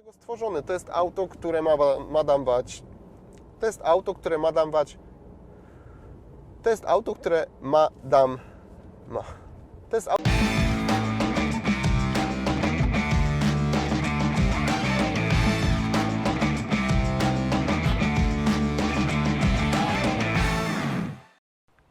tego stworzony. To jest auto, które ma, ma dawać. To jest auto, które ma dawać. To jest auto, które ma dam. Ma. To jest auto.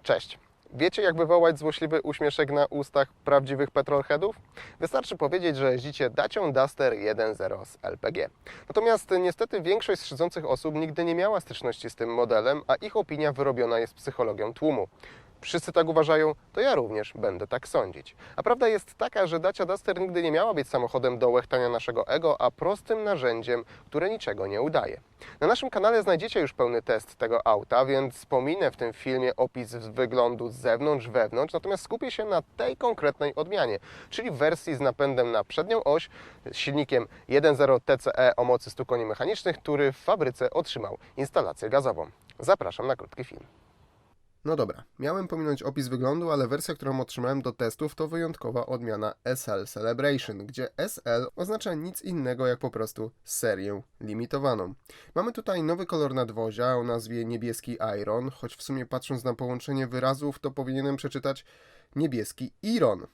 Cześć. Wiecie, jak wywołać złośliwy uśmieszek na ustach prawdziwych petrolheadów? Wystarczy powiedzieć, że jeździcie Dacią Duster 1.0 z LPG. Natomiast niestety większość z siedzących osób nigdy nie miała styczności z tym modelem, a ich opinia wyrobiona jest psychologią tłumu. Wszyscy tak uważają, to ja również będę tak sądzić. A prawda jest taka, że Dacia Duster nigdy nie miała być samochodem do łechtania naszego ego, a prostym narzędziem, które niczego nie udaje. Na naszym kanale znajdziecie już pełny test tego auta, więc pominę w tym filmie opis wyglądu z zewnątrz, wewnątrz, natomiast skupię się na tej konkretnej odmianie, czyli wersji z napędem na przednią oś, z silnikiem 1.0 TCE o mocy 100 koni mechanicznych, który w fabryce otrzymał instalację gazową. Zapraszam na krótki film. No dobra, miałem pominąć opis wyglądu, ale wersja, którą otrzymałem do testów to wyjątkowa odmiana SL Celebration, gdzie SL oznacza nic innego jak po prostu serię limitowaną. Mamy tutaj nowy kolor nadwozia o nazwie niebieski Iron, choć w sumie patrząc na połączenie wyrazów to powinienem przeczytać niebieski Iron.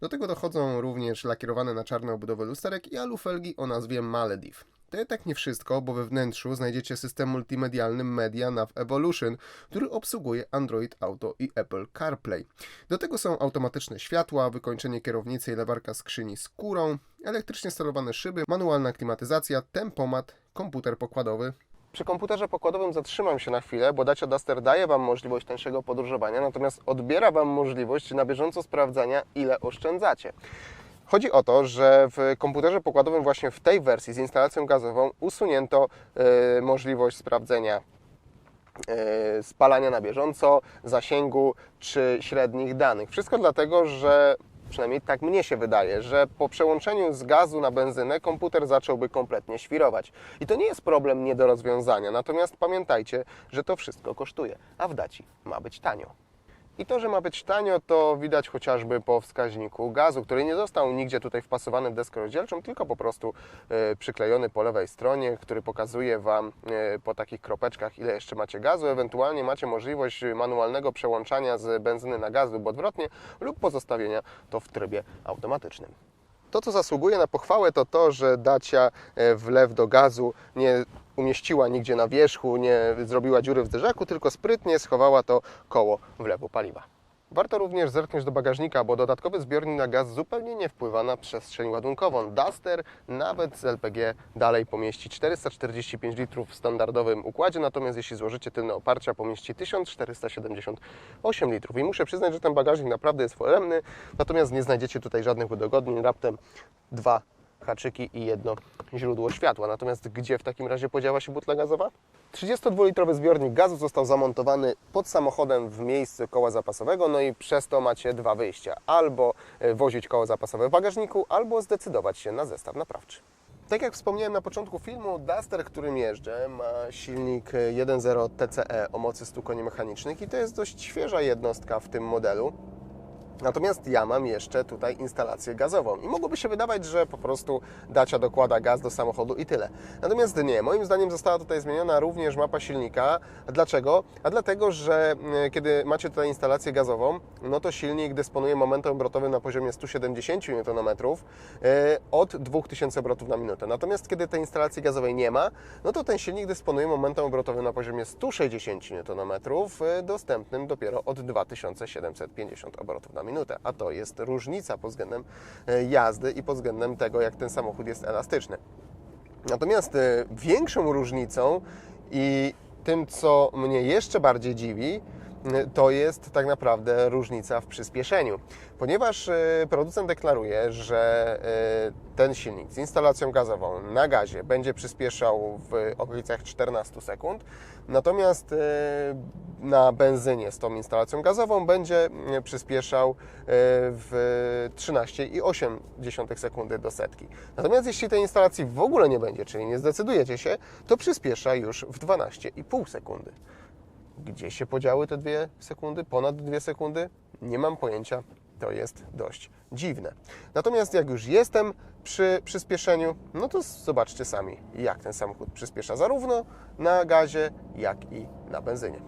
Do tego dochodzą również lakierowane na czarne obudowy lusterek i alufelgi o nazwie Malediv. To jednak nie wszystko, bo we wnętrzu znajdziecie system multimedialny Media Nav Evolution, który obsługuje Android Auto i Apple CarPlay. Do tego są automatyczne światła, wykończenie kierownicy i lewarka skrzyni skórą, elektrycznie sterowane szyby, manualna klimatyzacja, tempomat, komputer pokładowy, przy komputerze pokładowym zatrzymam się na chwilę, bo Dacia Duster daje Wam możliwość tańszego podróżowania, natomiast odbiera Wam możliwość na bieżąco sprawdzania, ile oszczędzacie. Chodzi o to, że w komputerze pokładowym właśnie w tej wersji z instalacją gazową usunięto e, możliwość sprawdzenia e, spalania na bieżąco, zasięgu czy średnich danych. Wszystko dlatego, że przynajmniej tak mnie się wydaje, że po przełączeniu z gazu na benzynę komputer zacząłby kompletnie świrować. I to nie jest problem nie do rozwiązania, natomiast pamiętajcie, że to wszystko kosztuje, a w daci ma być tanio. I to, że ma być tanio, to widać chociażby po wskaźniku gazu, który nie został nigdzie tutaj wpasowany w deskę rozdzielczą, tylko po prostu e, przyklejony po lewej stronie, który pokazuje Wam e, po takich kropeczkach, ile jeszcze macie gazu. Ewentualnie macie możliwość manualnego przełączania z benzyny na gaz lub odwrotnie, lub pozostawienia to w trybie automatycznym. To, co zasługuje na pochwałę, to to, że Dacia e, wlew do gazu nie umieściła nigdzie na wierzchu, nie zrobiła dziury w zderzaku, tylko sprytnie schowała to koło wlewu paliwa. Warto również zerknąć do bagażnika, bo dodatkowy zbiornik na gaz zupełnie nie wpływa na przestrzeń ładunkową. Duster nawet z LPG dalej pomieści 445 litrów w standardowym układzie, natomiast jeśli złożycie tylne oparcia, pomieści 1478 litrów. I muszę przyznać, że ten bagażnik naprawdę jest foremny, natomiast nie znajdziecie tutaj żadnych udogodnień, raptem dwa haczyki i jedno źródło światła. Natomiast gdzie w takim razie podziała się butla gazowa? 32-litrowy zbiornik gazu został zamontowany pod samochodem w miejscu koła zapasowego, no i przez to macie dwa wyjścia. Albo e, wozić koło zapasowe w bagażniku, albo zdecydować się na zestaw naprawczy. Tak jak wspomniałem na początku filmu, Duster, którym jeżdżę, ma silnik 1.0 TCE o mocy 100 koni mechanicznych i to jest dość świeża jednostka w tym modelu. Natomiast ja mam jeszcze tutaj instalację gazową i mogłoby się wydawać, że po prostu Dacia dokłada gaz do samochodu i tyle. Natomiast nie, moim zdaniem została tutaj zmieniona również mapa silnika. Dlaczego? A dlatego, że mm, kiedy macie tutaj instalację gazową, no to silnik dysponuje momentem obrotowym na poziomie 170 Nm e, od 2000 obrotów na minutę. Natomiast kiedy tej instalacji gazowej nie ma, no to ten silnik dysponuje momentem obrotowym na poziomie 160 Nm, e, dostępnym dopiero od 2750 obrotów na minutę, a to jest różnica pod względem e, jazdy i pod względem tego, jak ten samochód jest elastyczny. Natomiast e, większą różnicą i tym, co mnie jeszcze bardziej dziwi, to jest tak naprawdę różnica w przyspieszeniu. Ponieważ producent deklaruje, że ten silnik z instalacją gazową na gazie będzie przyspieszał w okolicach 14 sekund, natomiast na benzynie z tą instalacją gazową będzie przyspieszał w 13,8 sekundy do setki. Natomiast jeśli tej instalacji w ogóle nie będzie, czyli nie zdecydujecie się, to przyspiesza już w 12,5 sekundy. Gdzie się podziały te dwie sekundy? Ponad dwie sekundy? Nie mam pojęcia. to jest dość dziwne. Natomiast jak już jestem przy przyspieszeniu, no to zobaczcie sami, jak ten samochód przyspiesza zarówno na gazie, jak i na benzynie.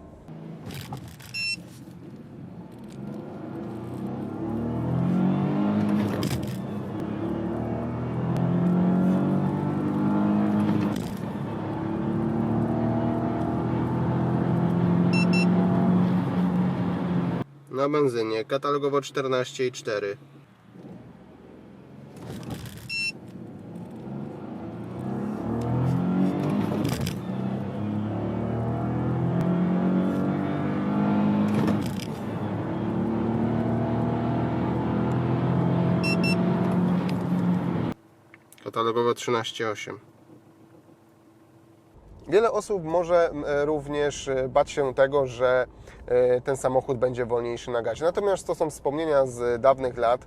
Na benzynie katalogowo 14,4. Katalogowo 13,8. Wiele osób może e, również e, bać się tego, że e, ten samochód będzie wolniejszy na gazie. Natomiast to są wspomnienia z dawnych lat.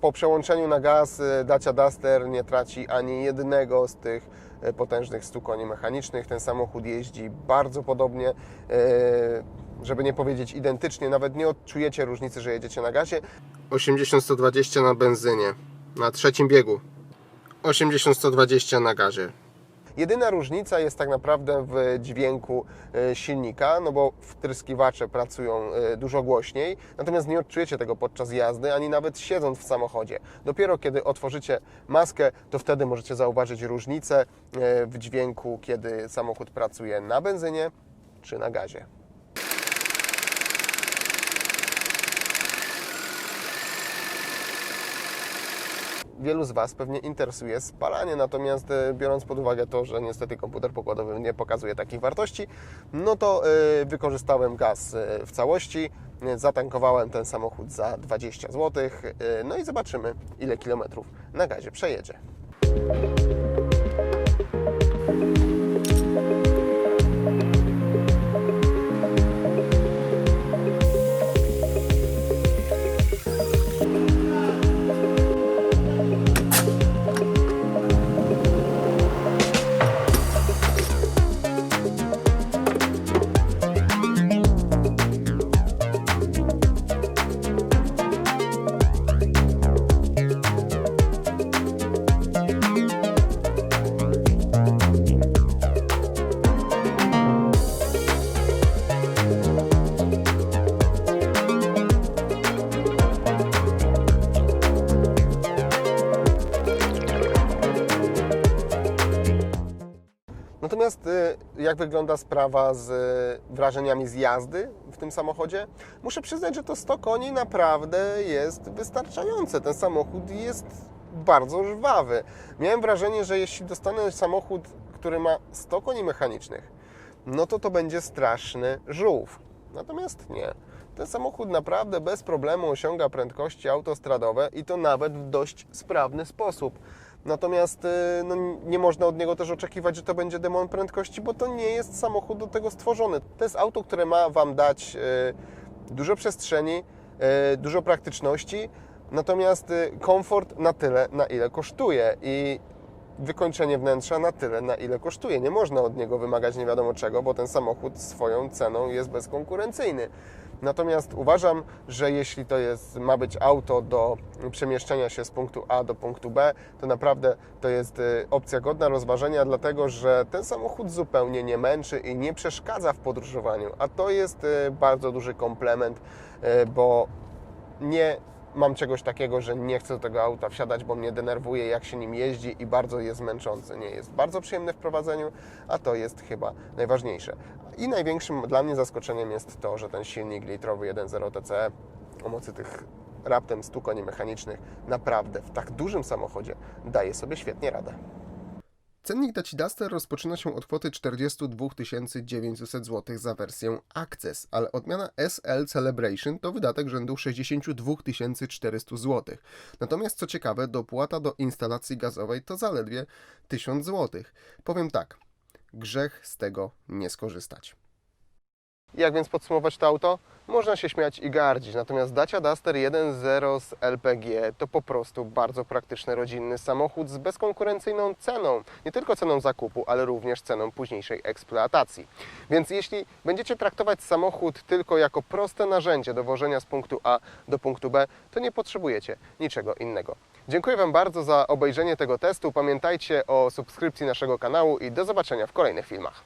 Po przełączeniu na gaz Dacia Duster nie traci ani jednego z tych potężnych 100 koni mechanicznych. Ten samochód jeździ bardzo podobnie, żeby nie powiedzieć identycznie. Nawet nie odczujecie różnicy, że jedziecie na gazie. 80-120 na benzynie, na trzecim biegu. 80-120 na gazie. Jedyna różnica jest tak naprawdę w dźwięku e, silnika, no bo wtryskiwacze pracują e, dużo głośniej, natomiast nie odczujecie tego podczas jazdy, ani nawet siedząc w samochodzie. Dopiero kiedy otworzycie maskę, to wtedy możecie zauważyć różnicę e, w dźwięku, kiedy samochód pracuje na benzynie czy na gazie. Wielu z Was pewnie interesuje spalanie, natomiast e, biorąc pod uwagę to, że niestety komputer pokładowy nie pokazuje takich wartości, no to e, wykorzystałem gaz e, w całości, zatankowałem ten samochód za 20 zł, no i zobaczymy ile kilometrów na gazie przejedzie. Jak wygląda sprawa z y, wrażeniami z jazdy w tym samochodzie? Muszę przyznać, że to 100 koni naprawdę jest wystarczające. Ten samochód jest bardzo żwawy. Miałem wrażenie, że jeśli dostanę samochód, który ma 100 koni mechanicznych, no to to będzie straszny żółw. Natomiast nie. Ten samochód naprawdę bez problemu osiąga prędkości autostradowe i to nawet w dość sprawny sposób. Natomiast y, no, nie można od niego też oczekiwać, że to będzie demon prędkości, bo to nie jest samochód do tego stworzony. To jest auto, które ma Wam dać y, dużo przestrzeni, y, dużo praktyczności, natomiast komfort na tyle, na ile kosztuje i wykończenie wnętrza na tyle, na ile kosztuje. Nie można od niego wymagać nie wiadomo czego, bo ten samochód swoją ceną jest bezkonkurencyjny. Natomiast uważam, że jeśli to jest, ma być auto do przemieszczania się z punktu A do punktu B, to naprawdę to jest y, opcja godna rozważenia, dlatego że ten samochód zupełnie nie męczy i nie przeszkadza w podróżowaniu. A to jest y, bardzo duży komplement, y, bo nie mam czegoś takiego, że nie chcę do tego auta wsiadać, bo mnie denerwuje, jak się nim jeździ i bardzo jest męczący. Nie jest bardzo przyjemny w prowadzeniu, a to jest chyba najważniejsze. I największym dla mnie zaskoczeniem jest to, że ten silnik litrowy 1.0 TCE o mocy tych raptem 100 koni mechanicznych naprawdę w tak dużym samochodzie daje sobie świetnie radę. Cennik Daci Duster rozpoczyna się od kwoty 42 900 zł za wersję Access, ale odmiana SL Celebration to wydatek rzędu 62 400 zł. Natomiast co ciekawe, dopłata do instalacji gazowej to zaledwie 1000 zł. Powiem tak, grzech z tego nie skorzystać. Jak więc podsumować to auto? Można się śmiać i gardzić, natomiast Dacia Duster 1.0 z LPG to po prostu bardzo praktyczny rodzinny samochód z bezkonkurencyjną ceną. Nie tylko ceną zakupu, ale również ceną późniejszej eksploatacji. Więc jeśli będziecie traktować samochód tylko jako proste narzędzie do wożenia z punktu A do punktu B, to nie potrzebujecie niczego innego. Dziękuję Wam bardzo za obejrzenie tego testu. Pamiętajcie o subskrypcji naszego kanału i do zobaczenia w kolejnych filmach.